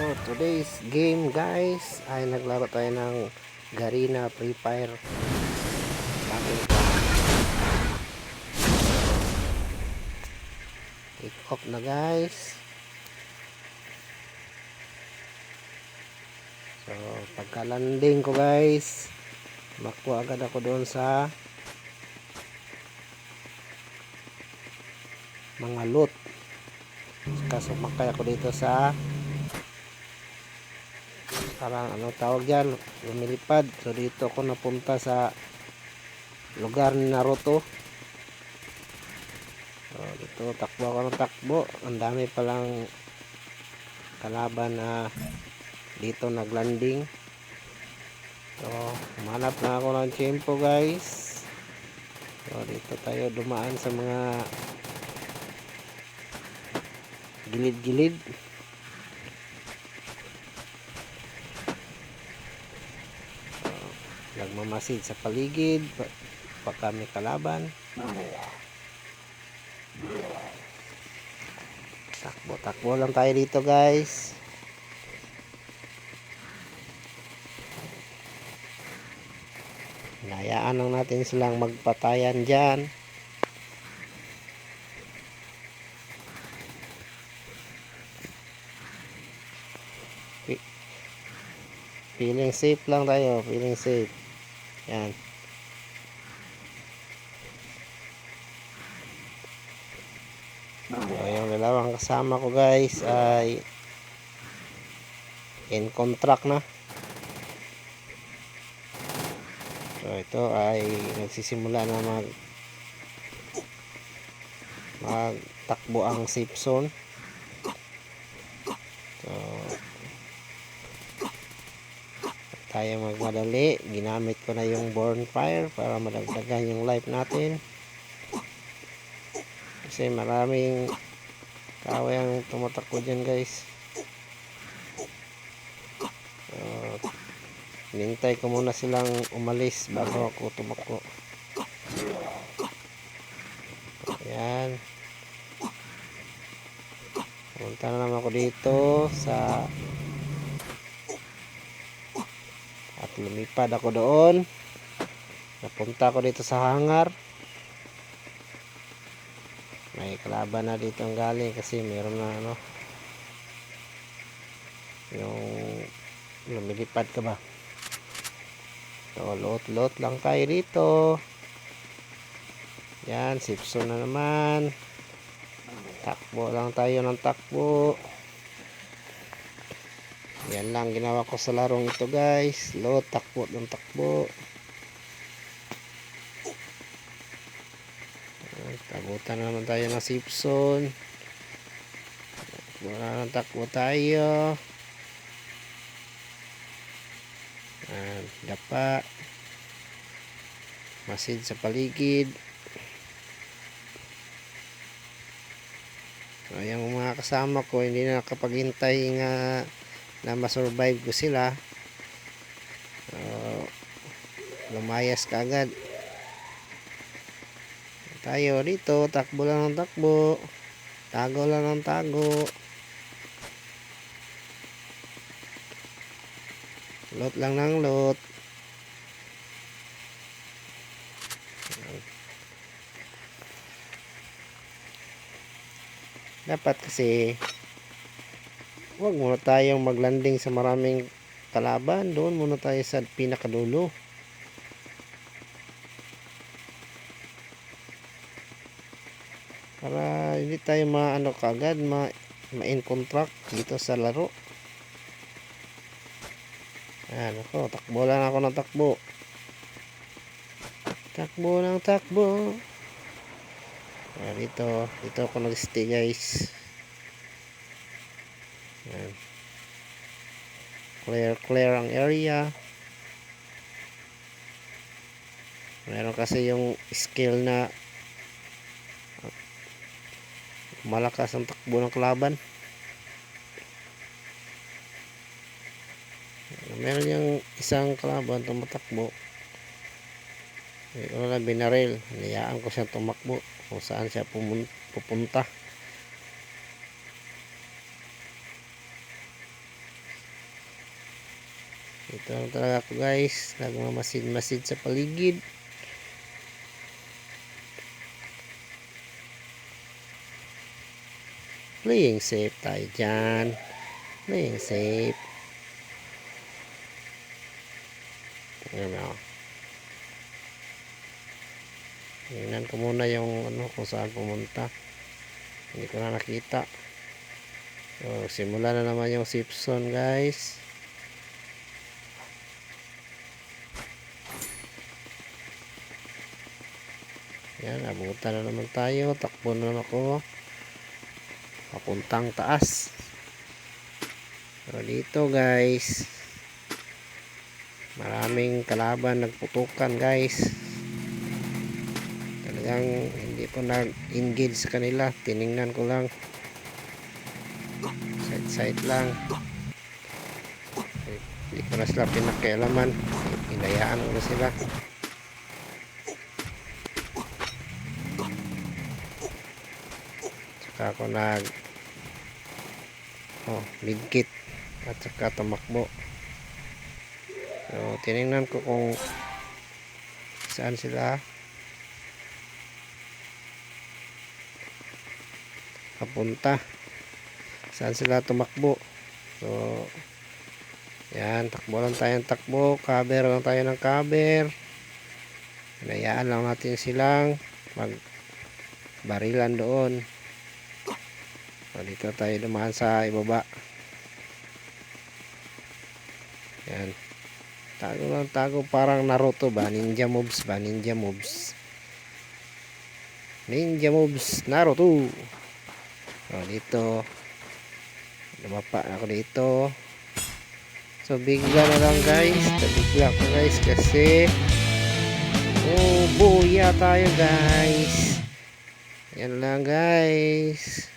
For today's game guys ay naglaro tayo ng Garena Free Fire. Battle. Kick off na guys. So pagka landing ko guys, makuha agad ako doon sa mga loot. Kaso makay ako dito sa parang ano tawag yan lumilipad. So dito ako napunta sa lugar ni Naruto. So dito takbo ako ng takbo. Ang dami palang kalaban na dito naglanding. So manap na ako ng tiyempo guys. So dito tayo dumaan sa mga gilid-gilid nagmamasid sa paligid pa, kami kalaban. Takbo takbo lang tayo dito guys. Hinayaan lang natin silang magpatayan dyan. Feeling safe lang tayo feeling safe yan. So, yung dalawang kasama ko guys ay in contract na. So ito ay nagsisimula na mag magtakbo ang safe zone tayo magmadali. Ginamit ko na yung bonfire para madagdagan yung life natin. Kasi maraming kaaway ang tumatakbo dyan guys. So, nintay ko muna silang umalis bago ako tumakbo. Ayan. Punta na naman ako dito sa at lumipad ako doon. Napunta ako dito sa hangar. May kalaban na dito ang galing kasi meron na ano yung lumilipad ka ba? So lot lot lang tayo dito yan sipso na naman. Takbo lang tayo ng takbo yan lang ginawa ko sa larong ito guys. Load takbo ng takbo. Tagutan na naman tayo ng sipson wala nang takbo tayo. Ayan, dapa. Masid sa paligid. So, yung mga kasama ko hindi na nakapaghintay nga na masurvive ko sila. So, lumayas ka agad. Tayo dito takbo lang ng takbo. Tago lang ng tago. Lot lang ng lot. Dapat kasi huwag muna tayong maglanding sa maraming kalaban. Doon muna tayo sa pinakadulo. Para hindi tayo maano kagad ma ma-in dito sa laro. Ayan ako takbo lang ako ng takbo. Takbo ng takbo. Ayan, dito dito ako nag-stay guys ayan. Clear clear ang area. Meron kasi yung skill na malakas ang takbo ng kalaban. Meron yung isang kalaban tumatakbo. Eh, wala binaril. Niyaan ko siya tumakbo kung saan siya pumun- Ito lang talaga ako guys. Nagmamasid-masid sa paligid. Playing safe tayo dyan. Playing safe. Ayan o. Tingnan ko muna yung ano kung saan pumunta. Hindi ko na nakita. So, simula na naman yung Simpson guys. Yan, abutan na naman tayo. Takbo na naman ako. Papuntang taas. So, dito guys. Maraming kalaban nagputukan guys. Talagang hindi ko nag-engage sa kanila. Tiningnan ko lang. Side-side lang. Hindi ko na sila pinakialaman. Inayaan ko na sila. Tsaka ako nag oh, midkit at saka tumakbo. So, tiningnan ko kung saan sila papunta. Saan sila tumakbo. So, yan, takbo lang tayo ng takbo. Cover lang tayo ng cover. Hinayaan lang natin silang mag barilan doon. So, dito tayo dumaan sa ibaba. Yan. Tago lang tago parang Naruto ba? Ninja moves ba? Ninja moves. Ninja moves Naruto. So, dito. Lumapa ako dito. So, bigla na lang guys. Tabigla ko guys kasi Oh, buya tayo guys. Yan lang guys.